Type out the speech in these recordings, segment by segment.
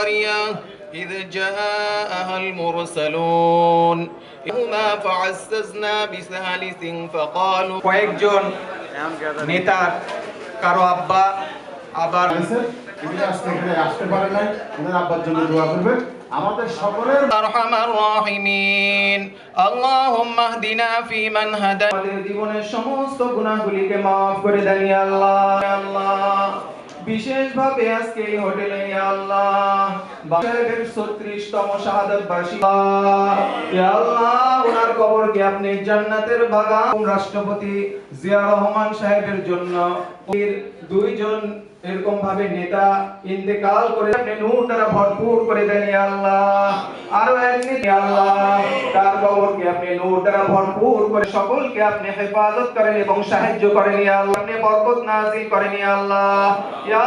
قرية إذ جاءها المرسلون هما فعززنا بثالث فقالوا কয়েকজন নেতার কারো আব্বা আবার এখানে আসতে এখানে আসতে পারে নাই ওনার আব্বার জন্য দোয়া করবে আমাদের সকলের أرحم الراحمين اللهم اهدنا فيمن هدى আমাদের জীবনের সমস্ত গুণাগুলিকে মাফ করে দেন ইয়া আল্লাহ ইয়া আল্লাহ বিশেষভাবে আজকে এই হোটেলে আল্লাহ বাসারের 36 তম শাহাদাত বার্ষিক আল্লাহ, ওনার কবরকে আপনি জান্নাতের বাগান। রাষ্ট্রপতি জিয়া রহমান সাহেবের জন্য দুইজন এরকম ভাবে নেতা ইন্তেকাল করে আপনি নূর দ্বারা ভরপুর করে দেন ইয়া আল্লাহ। আরও এক নেতা ইয়া আল্লাহ। তার কবরকে আপনি নূর দ্বারা ভরপুর করে সকলকে আপনি হেফাজত করেন এবং সাহায্য করেন ইয়া আল্লাহ। আপনি বরকত নাযিল করেন ইয়া আল্লাহ। ইয়া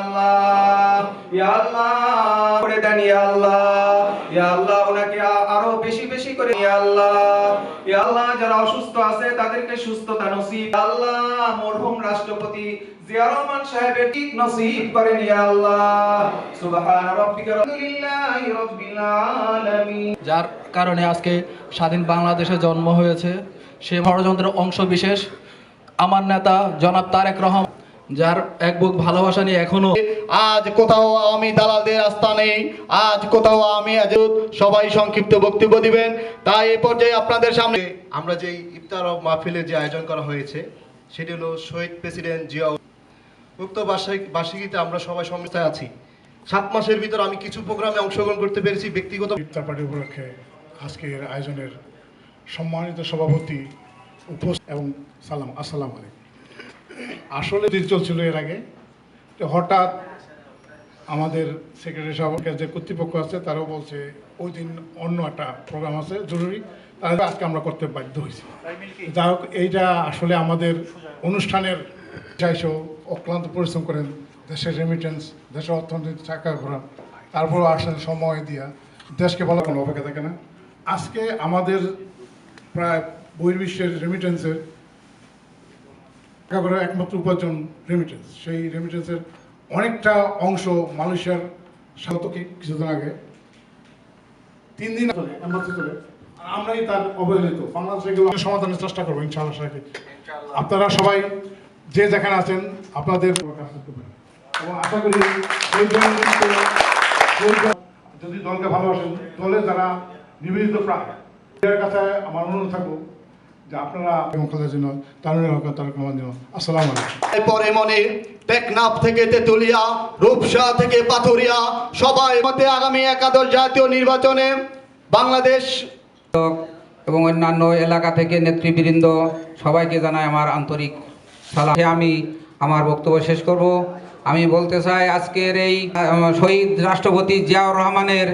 আল্লাহ ইয়া আল্লাহ করে দেন ইয়া আল্লাহ। ইয়া আল্লাহ ওনাকে আরও বেশি বেশি করে ইয়া আল্লাহ। ইয়া আল্লাহ যারা অসুস্থ আছে তাদেরকে সুস্থতা নসিব। আল্লাহ মরহুম রাষ্ট্রপতি জিয়া রহমান সাহেবের ঠিক নসিব করেন ইয়া আল্লাহ। সুবহান রাব্বিকা আলহামদুলিল্লাহি রাব্বিল আলামিন। যার কারণে আজকে স্বাধীন বাংলাদেশে জন্ম হয়েছে সে ষড়যন্ত্রের অংশ বিশেষ। আমার নেতা জনাব তারেক রহমান যার এক বুক ভালোবাসা নিয়ে এখনও আজ কোথাও আমি দালালদের আস্থা নেই আজ কোথাও আমি আজ সবাই সংক্ষিপ্ত বক্তব্য দিবেন। তাই এই পর্যায়ে আপনাদের সামনে আমরা যে ইফতার মাহফিলের যে আয়োজন করা হয়েছে সেটি হলো শহীদ প্রেসিডেন্ট জিয়া বার্ষিক বার্ষিকীতে আমরা সবাই সমস্যায় আছি। সাত মাসের ভিতর আমি কিছু প্রোগ্রামে অংশগ্রহণ করতে পেরেছি ব্যক্তিগত ইফতার পার্টি উপলক্ষে আজকের আয়োজনের সম্মানিত সভাপতি উপস্থিত এবং সালাম, আসসালাম আলাইকুম। আসলে দিন চলছিল এর আগে। হঠাৎ আমাদের সেক্রেটারি সাহেবের যে কর্তৃপক্ষ আছে, তারাও বলছে ওই দিন অন্য একটা প্রোগ্রাম আছে, জরুরি। তাহলে আজকে আমরা করতে বাধ্য হয়েছি। যাই হোক, এইটা আসলে আমাদের অনুষ্ঠানের চাইছেও অক্লান্ত পরিশ্রম করেন দেশের রেমিটেন্স দেশের অর্থনীতি, চাকা ঘোরা, তারপরও আসেন সময় দিয়া। দেশকে বলা কোনো অপেক্ষা থাকে না। আজকে আমাদের প্রায় বহির্বিশ্বের রেমিটেন্সের টাকা করে একমাত্র উপার্জন রেমিটেন্স সেই রেমিটেন্সের অনেকটা অংশ মালয়েশিয়ার স্বাগতকে কিছুদিন আগে। তিন দিন চলে আমরাই তার অবহেলিত। বাংলাদেশে এগুলো সমাধানের চেষ্টা করব, ইনশাআল্লাহ আপনারা সবাই যে যেখানে আছেন আপনাদের কাজ করতে পারেন। এবং আশা করি যদি দলকে ভালোবাসেন দলে যারা নিবেদিত প্রাণ এর কাছে আমার অনুরোধ থাকব যে আপনারা এবং খেলার জন্য তারুণের হক তার জন্য আসসালামু পরে মনে টেকনাফ থেকে তেতুলিয়া রূপসা থেকে পাথুরিয়া সবাই মতে আগামী একাদশ জাতীয় নির্বাচনে বাংলাদেশ এবং অন্যান্য এলাকা থেকে নেতৃবৃন্দ সবাইকে জানায় আমার আন্তরিক সালাম। আমি আমার বক্তব্য শেষ করব। আমি বলতে চাই আজকের এই শহীদ রাষ্ট্রপতি জিয়াউর রহমানের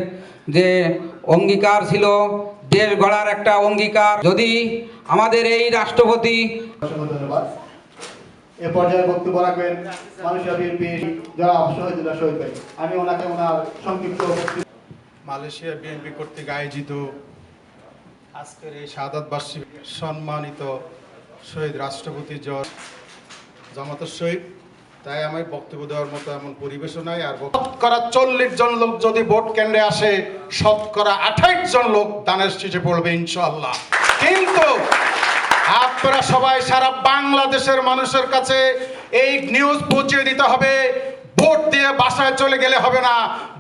যে অঙ্গীকার ছিল দেশ গড়ার একটা অঙ্গীকার যদি আমাদের এই রাষ্ট্রপতি অসংখ্য ধন্যবাদ। এ পর্যায়ে বক্তব্য রাখবেন মালয়েশিয়া বিএনপি যারা শহীদুল্লাহ শহীদ ভাই। আমি ওনাকে ওনার সংক্ষিপ্ত মালয়েশিয়া বিএনপি কর্তৃক আয়োজিত আজকের এই শাহাদাত বার্ষিক সম্মানিত শহীদ রাষ্ট্রপতি জয় জামাতের সহিত তাই আমি বক্তব্য দেওয়ার মতো এমন পরিবেশও নাই। আর শতকরা চল্লিশ জন লোক যদি ভোট কেন্দ্রে আসে, শতকরা আঠাইশ জন লোক দানের শীষে পড়বে ইনশাল্লাহ কিন্তু আপনারা সবাই সারা বাংলাদেশের মানুষের কাছে এই নিউজ পৌঁছে দিতে হবে। ভোট দিয়ে বাসায় চলে গেলে হবে না।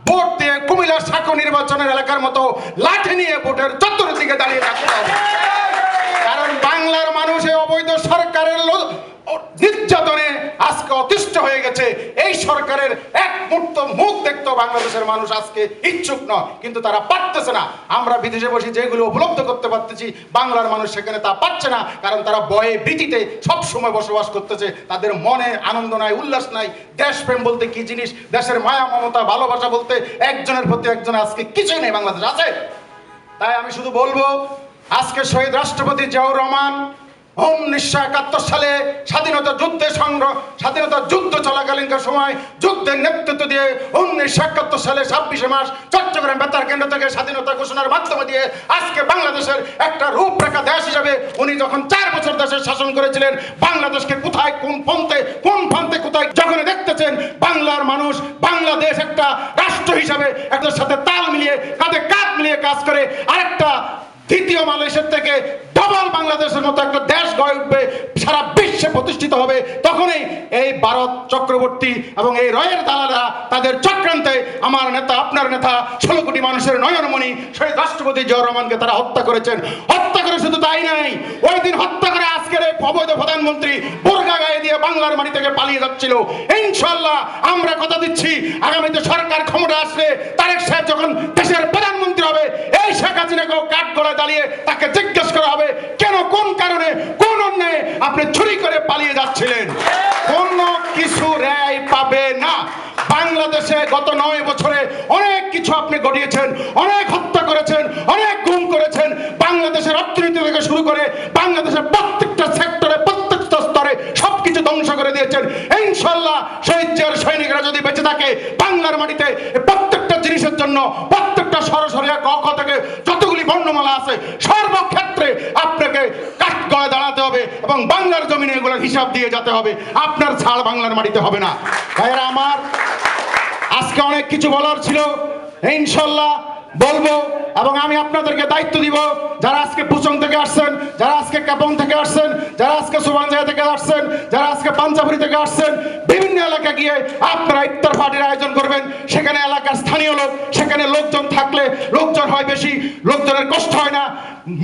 ভোট দিয়ে কুমিল্লার সাঁকো নির্বাচনের এলাকার মতো লাঠি নিয়ে ভোটের চতুর্দিকে দাঁড়িয়ে থাকতে হবে। কারণ বাংলার মানুষ অবৈধ সরকারের নির্যাতনে আজকে অতিষ্ঠ হয়ে গেছে। এই সরকারের এক মুহূর্ত মুখ দেখতে বাংলাদেশের মানুষ আজকে ইচ্ছুক নয়, কিন্তু তারা পারতেছে না। আমরা বিদেশে বসে যেগুলো উপলব্ধ করতে পারতেছি, বাংলার মানুষ সেখানে তা পাচ্ছে না, কারণ তারা বয়ে ভীতিতে সব সময় বসবাস করতেছে। তাদের মনে আনন্দ নাই, উল্লাস নাই। দেশপ্রেম বলতে কি জিনিস? দেশের মায়া, মমতা, ভালোবাসা বলতে একজনের প্রতি একজন আজকে কিছুই নেই বাংলাদেশ, আছে? তাই আমি শুধু বলব, আজকে শহীদ রাষ্ট্রপতি জিয়াউর রহমান উনিশশো একাত্তর সালে স্বাধীনতা যুদ্ধে সংগ্রহ স্বাধীনতা যুদ্ধ চলাকালীনকার সময় যুদ্ধের নেতৃত্ব দিয়ে উনিশশো একাত্তর সালে ছাব্বিশে মাস চট্টগ্রাম বেতার কেন্দ্র থেকে স্বাধীনতা ঘোষণার মাধ্যমে দিয়ে আজকে বাংলাদেশের একটা রূপরেখা দেশ হিসাবে উনি যখন চার বছর দেশের শাসন করেছিলেন, বাংলাদেশকে কোথায়, কোন পন্থে কোন পন্থে কোথায় যখন দেখতেছেন, বাংলার মানুষ বাংলাদেশ একটা রাষ্ট্র হিসাবে একটার সাথে তাল মিলিয়ে কাঁধে কাঁধ মিলিয়ে কাজ করে। আরেকটা দ্বিতীয় মালয়েশিয়ার থেকে ডবল বাংলাদেশের মতো একটা দেশ গড়ে উঠবে, সারা বিশ্বে প্রতিষ্ঠিত হবে। তখনই এই ভারত চক্রবর্তী এবং এই রয়ের দালালরা তাদের চক্রান্তে আমার নেতা, আপনার নেতা, ষোলো কোটি মানুষের নয়নমণি, শহীদ রাষ্ট্রপতি জিয়াউর রহমানকে তারা হত্যা করেছেন। হত্যা করে শুধু তাই নাই ওই দিন হত্যা করে আজকের এই অবৈধ প্রধানমন্ত্রী বোরগা দিয়ে বাংলার মাটি থেকে পালিয়ে যাচ্ছিল। ইনশাল্লাহ আমরা কথা দিচ্ছি, আগামীতে সরকার ক্ষমতা আসলে তারেক সাহেব যখন দেশের প্রধানমন্ত্রী হবে, এই শেখ হাসিনাকেও কাঠ গড়ায় দাঁড়িয়ে তাকে জিজ্ঞেস করা হবে, কেন, কোন কারণে, কোন অন্যায় আপনি চুরি করে পালিয়ে যাচ্ছিলেন? কোন কিছু রেয় পাবে না। বাংলাদেশে গত নয় বছরে অনেক কিছু আপনি ঘটিয়েছেন, অনেক হত্যা করেছেন, অনেক গুম করেছেন। বাংলাদেশের অর্থনীতি থেকে শুরু করে দিয়েছেন ইনশাল্লাহ শহীদ জিয়ার সৈনিকরা যদি বেঁচে থাকে, বাংলার মাটিতে প্রত্যেকটা জিনিসের জন্য, প্রত্যেকটা সরাসরি ক থেকে যতগুলি বর্ণমালা আছে, সর্বক্ষেত্রে আপনাকে কাঠ গড়ে দাঁড়াতে হবে এবং বাংলার জমিনে এগুলোর হিসাব দিয়ে যেতে হবে। আপনার ছাড় বাংলার মাটিতে হবে না। ভাইয়েরা আমার, আজকে অনেক কিছু বলার ছিল। ইনশাল্লাহ বলব এবং আমি আপনাদেরকে দায়িত্ব দিব যারা আজকে পুচং থেকে আসছেন, যারা আজকে কাপন থেকে আসছেন, যারা আজকে সুবানজায়া থেকে আসছেন, যারা আজকে পাঞ্জাবুরি থেকে আসছেন, বিভিন্ন এলাকা গিয়ে আপনারা ইফতার পার্টির আয়োজন করবেন। সেখানে এলাকার স্থানীয় লোক, সেখানে লোকজন থাকলে লোকজন হয় বেশি, লোকজনের কষ্ট হয় না।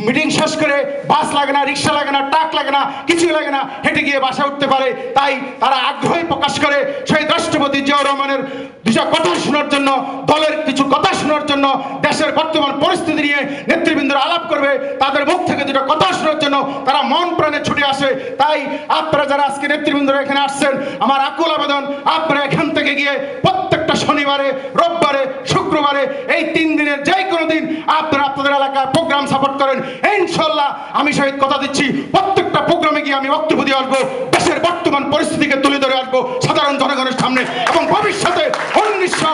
মিটিং শেষ করে বাস লাগে না, রিক্সা লাগে না, ট্রাক লাগে না, কিছুই লাগে না, হেঁটে গিয়ে বাসা উঠতে পারে। তাই তারা আগ্রহী প্রকাশ করে সেই রাষ্ট্রপতি জিয়াউর রহমানের দুটো কথা শোনার জন্য, দলের কিছু কথা শোনার জন্য, দেশের বর্তমান পরিস্থিতি নিয়ে নেতৃবৃন্দরা আলাপ করবে। তাদের মুখ থেকে দুটো কথা শোনার জন্য তারা মন প্রাণে ছুটে আসে। তাই আপনারা যারা আজকে নেতৃবৃন্দরা এখানে আসছেন, আমার আকুল আবেদন, আপনারা এখান থেকে গিয়ে প্রত্যেকটা শনিবারে, রোববারে, শুক্রবারে, এই তিন দিনের যে কোনো দিন আপনারা আপনাদের এলাকায় প্রোগ্রাম সাপোর্ট করেন ইনশাল্লাহ আমি সহিত কথা দিচ্ছি, প্রত্যেকটা প্রোগ্রামে গিয়ে আমি বক্তব্য দিয়ে আসব, দেশের বর্তমান পরিস্থিতিকে তুলে ধরে আসব সাধারণ জনগণের সামনে এবং ভবিষ্যতে উনিশশো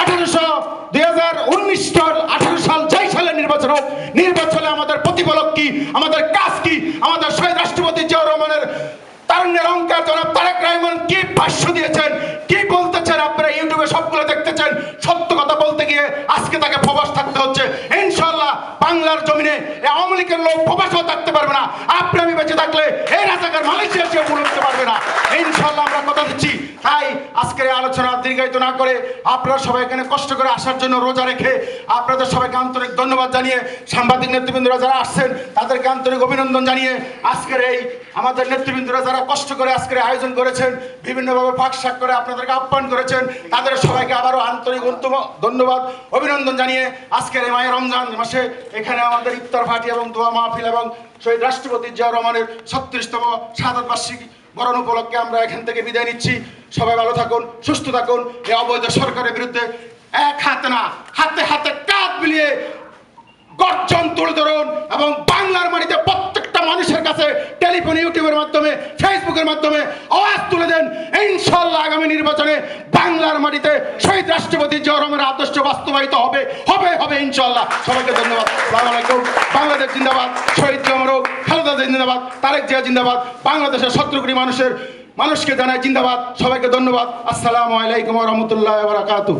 আঠারোশো, দুই হাজার আঠারো সাল যেই সালে নির্বাচন হোক, নির্বাচনে আমাদের প্রতিফলক কি, আমাদের কাজ কি, আমাদের শহীদ রাষ্ট্রপতি জিয়াউর রহমানের তারুণ্যের অঙ্কার জনাব তারেক রহমান কি ভাষ্য দিয়েছেন, কি বলতেছেন আপনারা, ইউটিউবে সবগুলো দেখতেছেন সত্য কথা বলতে গিয়ে আজকে তাকে প্রবাস থাকতে হচ্ছে ইনশাল্লাহ বাংলার জমিনে আওয়ামী লীগের লোক প্রবাসও থাকতে পারবে না। আপনি আমি বেঁচে থাকলে এই রাজাকার মালয়েশিয়া পারবে না। ইনশাল্লাহ আমরা কথা দিচ্ছি। তাই আজকের আলোচনা দীর্ঘায়িত না করে আপনারা সবাই এখানে কষ্ট করে আসার জন্য রোজা রেখে আপনাদের সবাইকে আন্তরিক ধন্যবাদ জানিয়ে সাংবাদিক নেতৃবৃন্দরা যারা আসছেন, তাদেরকে আন্তরিক অভিনন্দন জানিয়ে আজকের এই আমাদের নেতৃবৃন্দরা যারা কষ্ট করে আজকের আয়োজন করেছেন, বিভিন্নভাবে ফাঁক শাক করে আপনাদেরকে আহ্বান করেছেন, তাদের সবাইকে আবারও আন্তরিক ধন্যবাদ, অভিনন্দন জানিয়ে আজকের এই মায়ের রমজান মাসে এখানে আমাদের ইফতার পার্টি এবং দোয়া মাহফিল এবং শহীদ রাষ্ট্রপতি জিয়া রহমানের ছত্রিশতম শাহাদ বার্ষিকী বরণ উপলক্ষে আমরা এখান থেকে বিদায় নিচ্ছি। সবাই ভালো থাকুন, সুস্থ থাকুন। এই অবৈধ সরকারের বিরুদ্ধে এক হাতে না, হাতে হাতে কাঁধ মিলিয়ে গর্জন তুলে ধরুন এবং বাংলার মাটিতে প্রত্যেকটা মানুষের কাছে টেলিফোন, ইউটিউবের মাধ্যমে, ফেসবুকের মাধ্যমে আওয়াজ তুলে দেন ইনশাল্লাহ আগামী নির্বাচনে বাংলার মাটিতে শহীদ রাষ্ট্রপতি জিয়া রহমানের আদর্শ বাস্তবায়িত হবে হবে হবে ইনশাল্লাহ সবাইকে ধন্যবাদ। আলাইকুম। বাংলাদেশ জিন্দাবাদ। শহীদ জমরক খালেদা জিন্দাবাদ, তারেক জিয়া জিন্দাবাদ, বাংলাদেশের কোটি মানুষের, মানুষকে জানায় জিন্দাবাদ। সবাইকে ধন্যবাদ। আসসালামু আলাইকুম রহমতুল্লাহ বারাকাতু